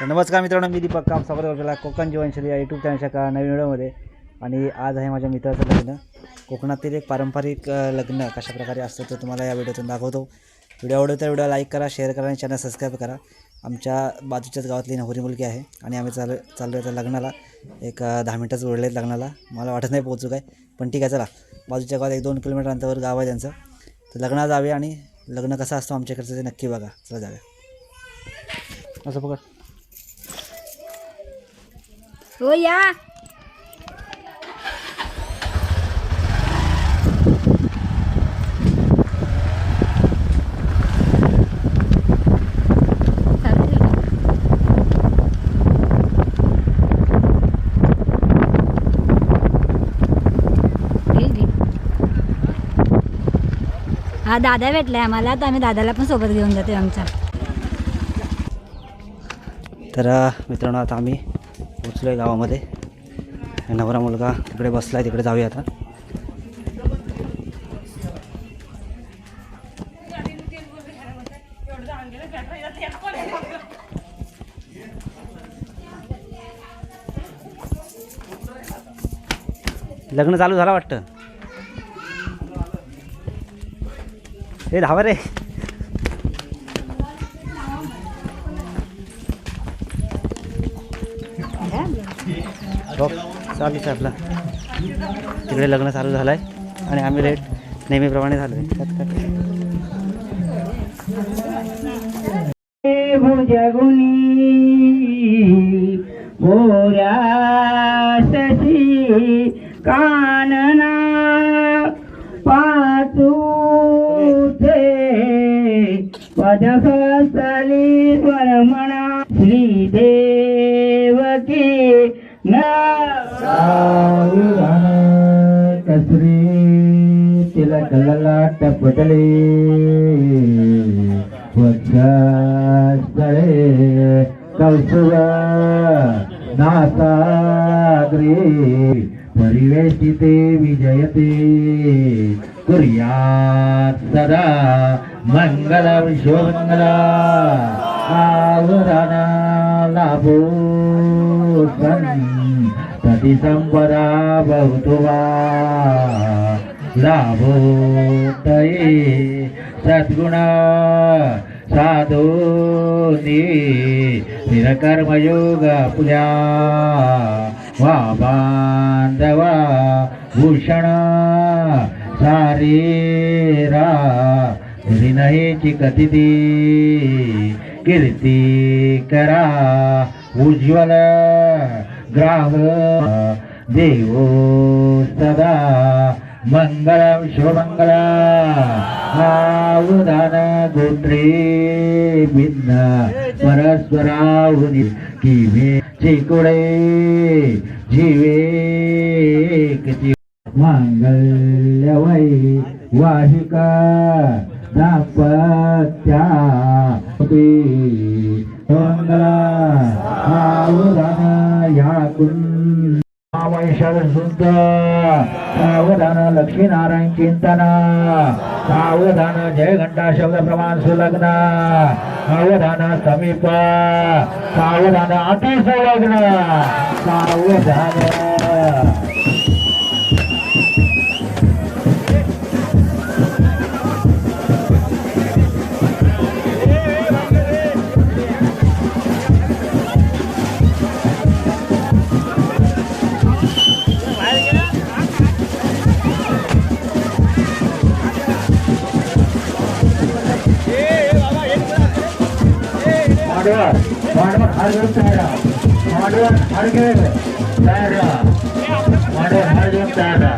तर नमस्कार मित्रांनो मी दीपक काम स्वागत आपल्याला कोकण जीवनशैली या यूट्यूब चॅनलच्या का नवीन व्हिडिओमध्ये. आणि आज आहे माझ्या मित्राचं लग्न. कोकणातील एक पारंपरिक लग्न कशा प्रकारे असतं ते तुम्हाला या व्हिडिओतून दाखवतो. व्हिडिओ आवडतो तर व्हिडिओ लाईक करा शेअर करा आणि चॅनल सबस्क्राईब करा. आमच्या बाजूच्याच गावातली नवरी मुलगी आहे आणि आम्ही चालू चाललो आहे त्या लग्नाला. एक दहा मिनटंच उरले आहेत लग्नाला. मला वाटत नाही पोहोचू काय पण ठीक आहे चला. बाजूच्या गावात एक दोन किलोमीटर अंतरावर गाव आहे त्यांचं. तर लग्नाला जावे आणि लग्न कसं असतं आमच्याकडचं ते नक्की बघा. चला जाव्या असं पकड. हो या हा दादा भेटलाय आम्हाला. तर आम्ही दादाला पण सोबत घेऊन जातो आमच्या. तर मित्रांनो आता आम्ही पोचलो आहे गावामध्ये नवरा मुलगा तिकडे बसला आहे तिकडे जाऊया आता. लग्न चालू झालं वाटतं? हे धावा रे. चालूच आहे आपला तिकडे लग्न चालू झालं आहे आणि आम्ही रेट नेहमीप्रमाणे झालो आहे त्यात काय भुजगुनी भोऱ्याशी कानना पाचूथे पदहस्तली स्वरमणा श्रीदेवकी कसरी तिला ललाट पटले वक्षस्थळे कौसुव नासाग्रे परिवेशिते विजयते कुर्यात् सदा मङ्गलं शिवमङ्गला आवरणा लाभो दिसंबरा भवतो वा भवतु तये सद्गुणा साधोनी निरकर्मयोग पुजा। वा बांधवा भूषण सारेरा। ऋणहेची कथिती कीर्ती करा उज्ज्वल। ग्राह देवो सदा मंगलम शुभमंगला। आवदान गोत्रे भिन्न परस्परावनी किवे चिकुडे जीवे किती। मांगल्यवै वाहिका दापत्या मंगला आवदान या कुंड सावधान लक्ष्मीनारायण चिंतन. सावधान जय घंटा शब्द प्रमाण सुलग्न. सावधान समीप. सावधान अति सुलग्न सावधान. hardware, hardware, hardware, hardware, hardware, hardware, hardware, hardware, hardware,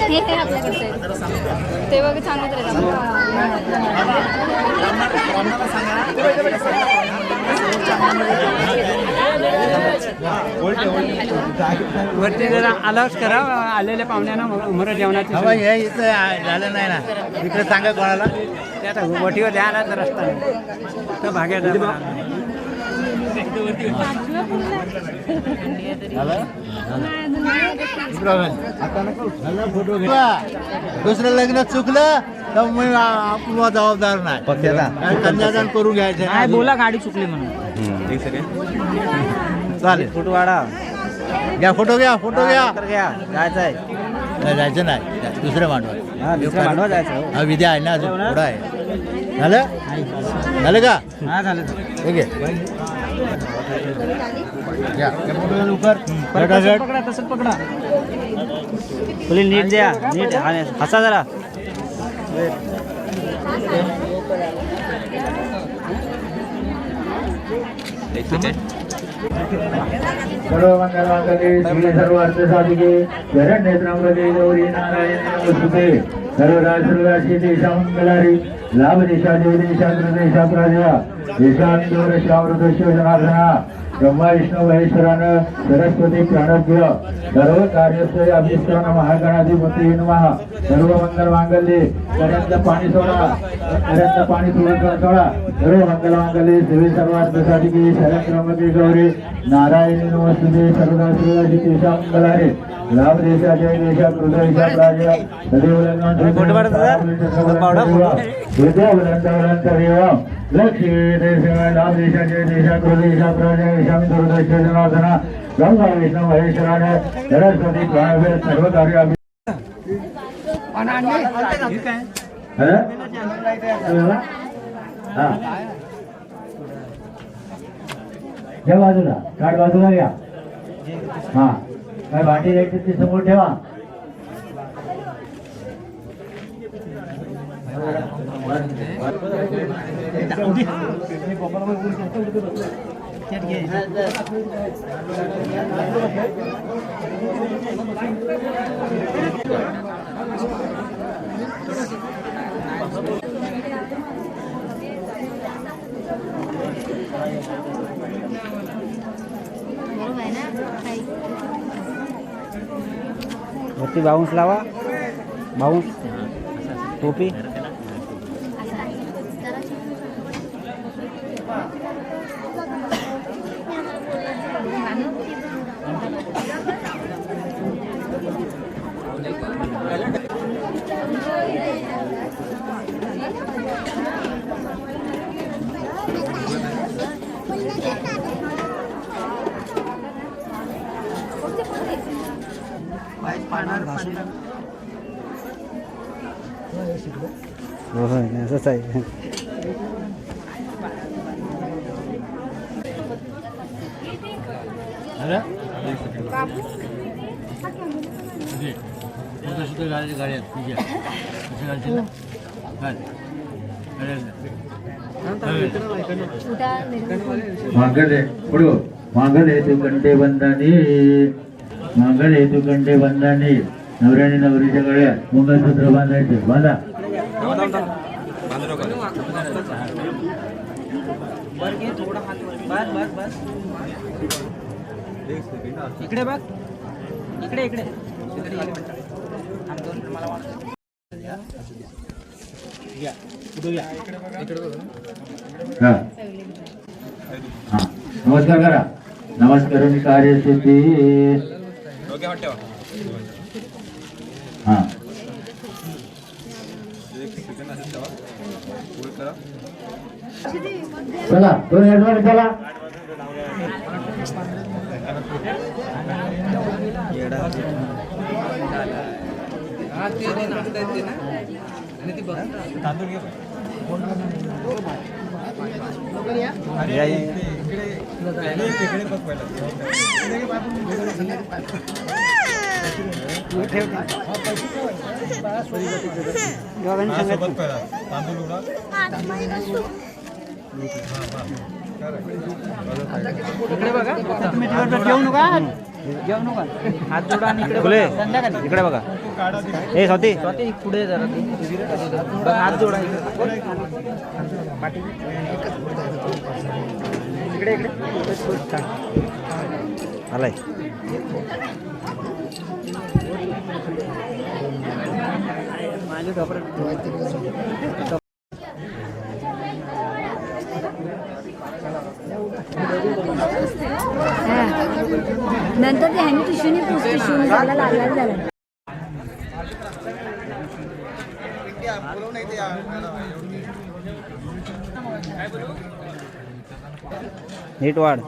हे हे आपल्याकडचं आहे ते बघ सांगत वरती जरा अलाउच करा आलेल्या पाहुण्यांना उमर जेवणाची हे इथं झालं नाही ना. इकडे सांगा कोणाला. ते आता वटीवर द्यायला तर रस्ता नाही. तो भाग्यात फोटो दुसरं लग्न चुकलं तर मग आपण जबाबदार नाही. कन्यादान करून घ्यायचं नाही बोला गाडी चुकली म्हणून. चालेल. फोटो काढा. घ्या फोटो घ्या फोटो घ्या. कर घ्या. जायचं आहे. जायचं नाही. दुसरं मांडवा हा दुसऱ्या भांडवा जायचं. हो. हा विद्या आहे ना अजून पुढं आहे. झालं? झालं का? हा झालं. ठीक आहे. लवकर पकडा पकडा. फुली नीट द्या. नीट. हसा जरा. सर्व मंगलमांगल्ये श्री सर्व अर्थसाधिके शरण नेत्रांमध्ये गौरी नारायण नमस्ते. सर्व राष्ट्रवासी देशा कलारी लाभ देशा देव देशा देशा प्राजा देशा इंदोर श्यामृत ब्रह्मा विष्णू महेश्वरानं सरस्वती प्राणभ्य सर्व कार्यस्थळी अभिष्ठान महागणाधिपती महा सर्व मंगल मांगल्ये पर्यंत पाणी सोडा पर्यंत पाणी सोडून सोडा। सर्व मंगल मांगल्ये सेवे सर्वार्थसाठी की शरद क्रमती गौरी नारायणी नमस्ते सर्वदा श्रीवासी तेषा मंगलारे लाभ देशा जय देशा हृदयशा प्राजा सदैव फोटो काढा लक्ष्मी देशा लाभ देशा जय देशा हृदयशा प्राजा यशामी हृदय जनार्दना गंगा विष्णू महेश्वराने सरस्वती प्राणवेद सर्व कार्य अभि- हं? हा. बाजूला काढ बाजूला या हा काय भांडी द्यायची ती समोर ठेवा बरोबर आहे ना वरती बाउन्स लावा. बाउन्स टोपी. हो हो असंच आहे मागल पुढो मागल हेतू कंडे बंधाने मागल हेतू कंडे बंधाने. नवऱ्याने नवरीच्या गळ्यात मंगळसूत्र बांधायचे. बांधा. इकडे बघ. इकडे इकडे. हा. हा. नमस्कार करा. नमस्कार मी कार्यसिद्धी चला दोन ऍडवान्स चला या, या, या. दोघांनी सांगत इकडे बघा जेवू नका जेवू नका हात जोडा आणि इकडे फुले बघा. संध्याकाळी इकडे बघा ए स्वाती स्वाती पुढे जरा हात जोडा इकडे. इकडे इकडे आलाय नंतर ते ह्यानी टिशूनी टिशून झाला लागला झाला. नीट वाढ.